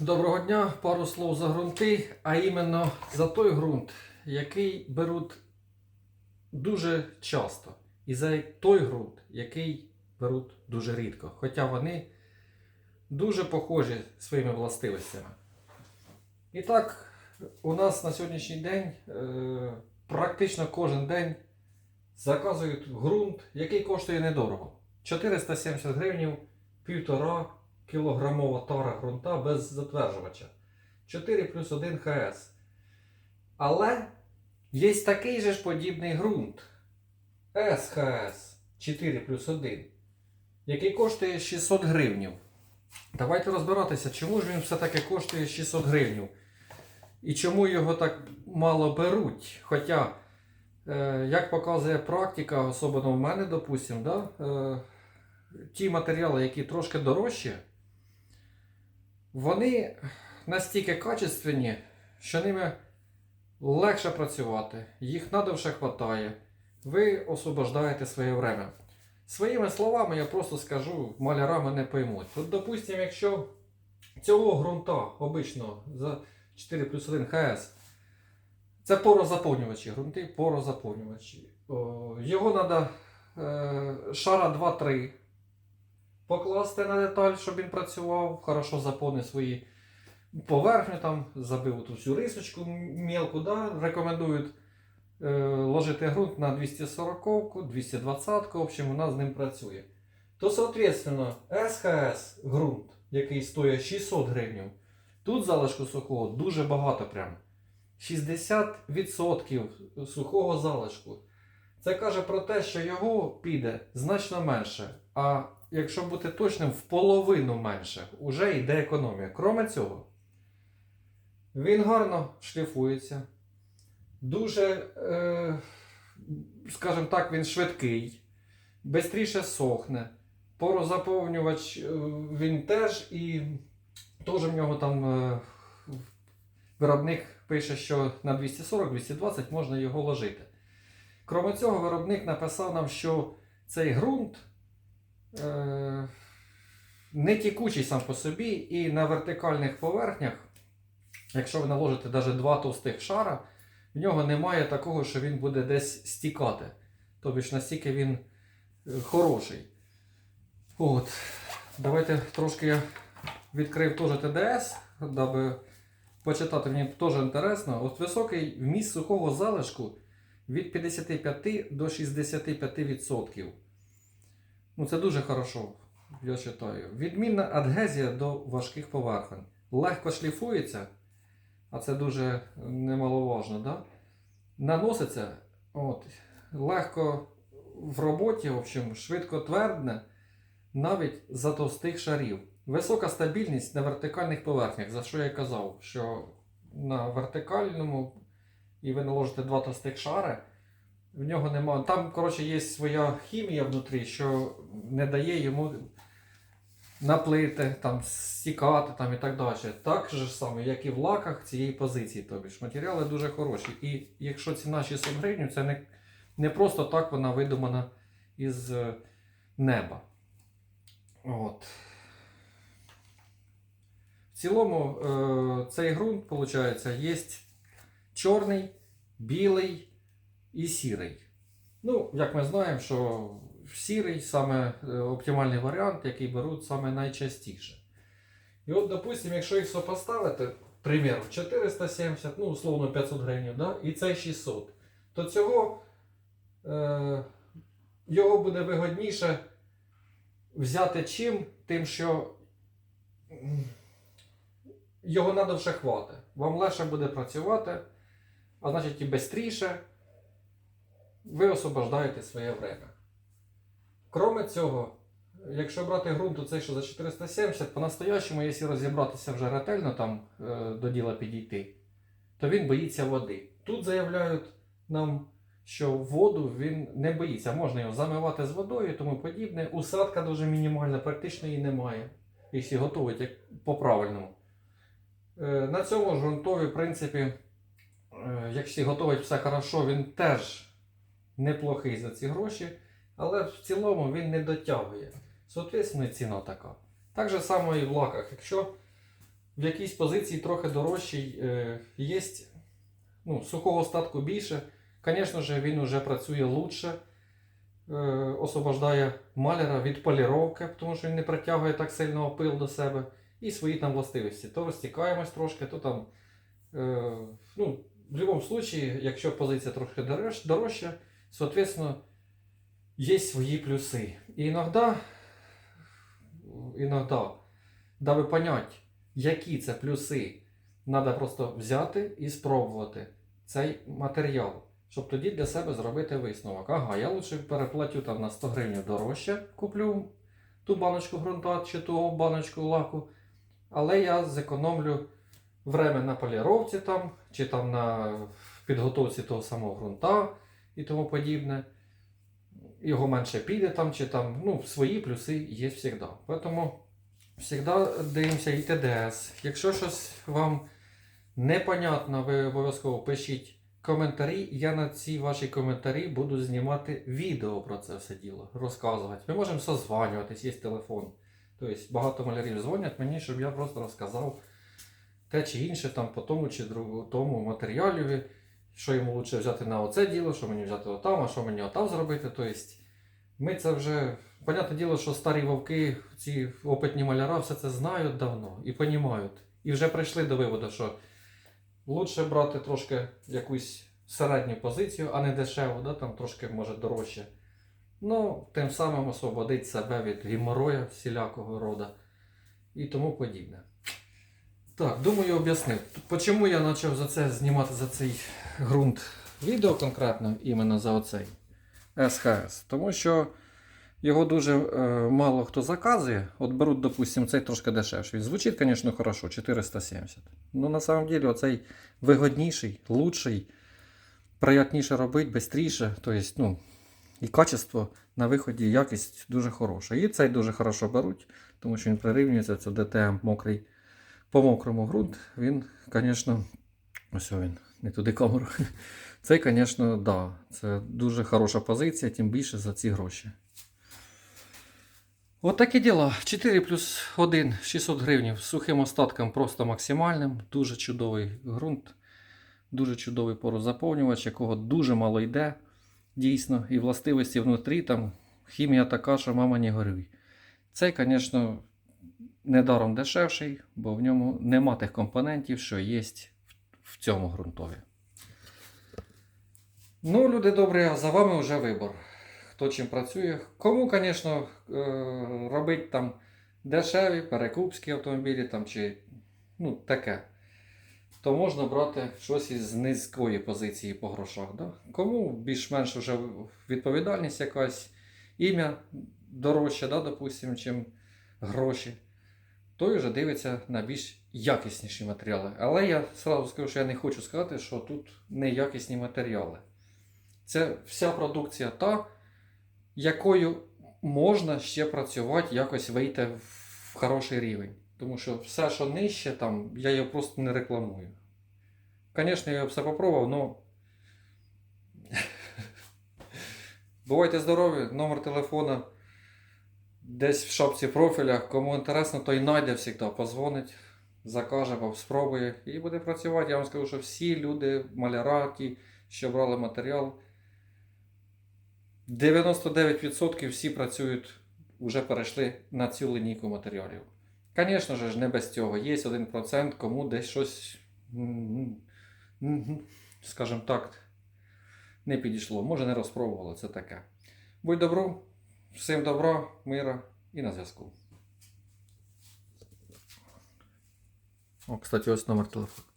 Доброго дня, пару слов за ґрунти, а іменно за той ґрунт, який беруть дуже часто, і за той ґрунт, який беруть дуже рідко. Хоча вони дуже похожі своїми властивостями. І так, у нас на сьогоднішній день е, практично кожен день заказують ґрунт, який коштує недорого. 470 гривень, півтора кілограмова тара ґрунта без затверджувача. 4 плюс 1 ХС. Але є такий же ж подібний ґрунт СХС 4 плюс 1, який коштує 600 гривень. Давайте розбиратися, чому ж він все-таки коштує 600 гривень. І чому його так мало беруть. Хоча, е, як показує практика, особливо в мене, допустим, да, е, ті матеріали, які трошки дорожчі, вони настільки качественні, що ними легше працювати, їх надовше хватає. Ви освобождаєте своє время. Своїми словами я просто скажу, маляра мене поймуть. От, допустимо, якщо цього ґрунта обичного за 4 плюс 1 ХС, це порозаповнювачі, ґрунти порозаповнювачі. Його треба шара 2-3 покласти на деталь, щоб він працював, хорошо заповнив свої поверхню, там, забив ту всю рисочку мілку. Да? Рекомендують е, ложити ґрунт на 240-ку, 220-ку, в общем, вона з ним працює. То, соответственно, СХС ґрунт, який стоїть 600 гривень, тут залишку сухого дуже багато прям. 60% сухого залишку. Це каже про те, що його піде значно менше. А якщо бути точним, в половину менше. Уже йде економія. Кроме цього, він гарно шліфується. Дуже, е, скажімо так, він швидкий, бистріше сохне. Порозаповнювач е, він теж і теж в нього там е, виробник пише, що на 240-220 можна його ложити. Кроме цього, виробник написав нам, що цей ґрунт е, не тікучий сам по собі, і на вертикальних поверхнях, якщо ви наложите навіть два товстих шара, в нього немає такого, що він буде десь стікати. Тобто ж настільки він е, хороший. От. Давайте трошки я відкрив теж ТДС, даби почитати мені теж інтересно. От високий вміст сухого залишку від 55 до 65%. Ну, це дуже хорошо, я вважаю. Відмінна адгезія до важких поверхонь. Легко шліфується, а це дуже немаловажно, да? наноситься от, легко в роботі, в общем, швидко твердне, навіть за товстих шарів. Висока стабільність на вертикальних поверхнях, за що я казав, що на вертикальному і ви наложите два товстих шари, в нього немає. Там, коротше, є своя хімія внутрі, що не дає йому наплити, там, стікати там, і так далі. Так же саме, як і в лаках цієї позиції. Тобі ж матеріали дуже хороші. І якщо ціна 600 гривень, це не, не просто так вона видумана із е, неба. От. В цілому е, цей ґрунт, виходить, є чорний, білий і сірий. Ну, як ми знаємо, що сірий саме е, оптимальний варіант, який беруть саме найчастіше. І от, допустимо, якщо їх сопоставити, примір, 470, ну, условно 500 гривень, да? і це 600, то цього е, його буде вигодніше взяти чим, тим, що його надовше хвати. Вам легше буде працювати, а значить і швидше ви освобождаєте своє время. Кроме цього, якщо брати ґрунт, то цей, що за 470, по-настоящему, якщо розібратися вже ретельно там е, до діла підійти, то він боїться води. Тут заявляють нам, що воду він не боїться. Можна його замивати з водою і тому подібне. Усадка дуже мінімальна, практично її немає. Якщо готувати як по-правильному. Е, На цьому ж ґрунтові, в принципі, е, якщо готувати все хорошо, він теж неплохий за ці гроші, але в цілому він не дотягує. Соответственно, ціна така. Так же само і в лаках. Якщо в якійсь позиції трохи дорожчий, е, є ну, сухого статку більше. Звісно ж, він вже працює лучше, е, освобождає маляра від поліровки, тому що він не притягує так сильно опил до себе. І свої там властивості. То розтікаємось трошки, то там. Е, ну, в будь-якому випадку, якщо позиція дорож- дорожча, соответственно, є свої плюси. І іноді, іноді, даби понять, які це плюси, треба просто взяти і спробувати цей матеріал, щоб тоді для себе зробити висновок. Ага, я лучше переплатю там на 100 гривень дорожче, куплю ту баночку ґрунта чи ту баночку лаку, але я зекономлю время на поліровці там, чи там на підготовці того самого ґрунта і тому подібне. Його менше піде там, чи там, ну, свої плюси є завжди. Тому завжди дивимося і ТДС. Якщо щось вам непонятно, ви обов'язково пишіть коментарі. Я на ці ваші коментарі буду знімати відео про це все діло, розказувати. Ми можемо созванюватись, є телефон. Тобто багато малярів дзвонять мені, щоб я просто розказав те чи інше там по тому чи другу, тому матеріалі, що йому краще взяти на оце діло, що мені взяти отам, а що мені отам зробити. Тобто ми це вже, понятне діло, що старі вовки, ці опитні маляра, все це знають давно і розуміють. І вже прийшли до виводу, що краще брати трошки якусь середню позицію, а не дешеву, да, там трошки може дорожче. Ну, тим самим освободить себе від геморроя всілякого рода і тому подібне. Так, думаю, об'яснив. Чому я почав за це знімати за цей ґрунт відео конкретно, іменно за оцей СХС. Тому що його дуже е, мало хто заказує. От беруть, допустимо, цей трошки дешевший. Звучить, звісно, хорошо, 470. Ну, на самом деле, оцей вигодніший, лучший, приятніше робити, швидше. Тобто, ну, і качество на виході, і якість дуже хороша. І цей дуже хорошо беруть, тому що він прирівнюється, це ДТМ мокрий. По мокрому ґрунт, він, звісно, ось він, не туди камеру. Цей, звісно, да, це дуже хороша позиція, тим більше за ці гроші. От такі діла. 4 плюс 1 600 гривень з сухим остатком просто максимальним. Дуже чудовий ґрунт, дуже чудовий порозаповнювач, якого дуже мало йде. Дійсно, і властивості внутрі, там хімія така, що мама не горюй. Цей, звісно, недаром дешевший, бо в ньому нема тих компонентів, що є в цьому ґрунтові. Ну, люди добрі, за вами вже вибор. Хто чим працює. Кому, звісно, робити там дешеві, перекупські автомобілі там, чи ну, таке, то можна брати щось із низької позиції по грошах. Да? Кому більш-менш вже відповідальність якась, ім'я дорожче, да, допустим, чим гроші той вже дивиться на більш якісніші матеріали. Але я сразу скажу, що я не хочу сказати, що тут неякісні матеріали. Це вся продукція та, якою можна ще працювати, якось вийти в хороший рівень. Тому що все, що нижче, там, я його просто не рекламую. Звісно, я все попробував, але. Бувайте здорові, номер телефона десь в шапці профіля. Кому інтересно, той знайде завжди, позвонить, закаже, спробує і буде працювати. Я вам скажу, що всі люди, маляра, ті, що брали матеріал, 99% всі працюють, вже перейшли на цю лінійку матеріалів. Звісно ж, не без цього. Є 1%, кому десь щось, скажімо так, не підійшло. Може не розпробувало, це таке. Будь добру, всім добра, мира і на зв'язку. О, кстати, ось номер телефону.